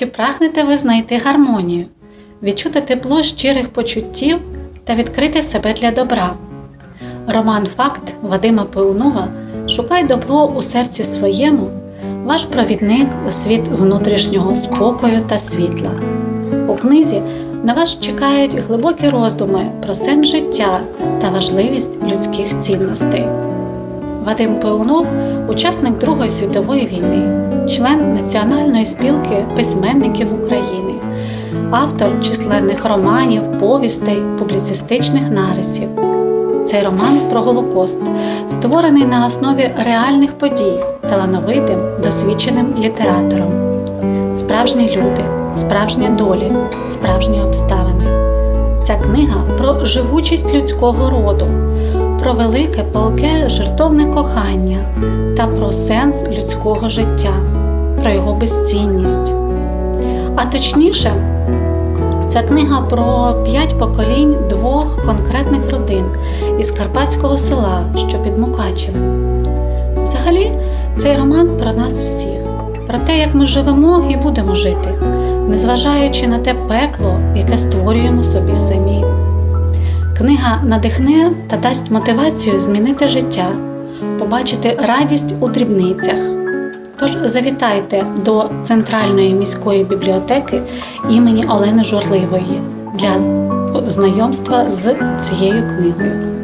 Чи прагнете ви знайти гармонію, відчути тепло щирих почуттів та відкрити себе для добра? Роман Факт Вадима Пеунова Шукай добро у серці своєму, ваш провідник у світ внутрішнього спокою та світла. У книзі на вас чекають глибокі роздуми про сенс життя та важливість людських цінностей. Вадим Пеунов учасник Другої світової війни, член Національної спілки письменників України, автор численних романів, повістей, публіцистичних нарисів. Цей роман про Голокост, створений на основі реальних подій талановитим, досвідченим літератором. Справжні люди, справжні долі, справжні обставини. Ця книга про живучість людського роду, про велике палке жертовне кохання та про сенс людського життя, про його безцінність. А точніше, Ця книга про п'ять поколінь двох конкретних родин із карпатського села, що під Мукачевом. Взагалі, цей роман про нас всіх, про те, як ми живемо і будемо жити, незважаючи на те пекло, яке створюємо собі самі. Книга надихне та дасть мотивацію змінити життя, побачити радість у дрібницях. Тож завітайте до Центральної міської бібліотеки імені Олени Журливої для знайомства з цією книгою.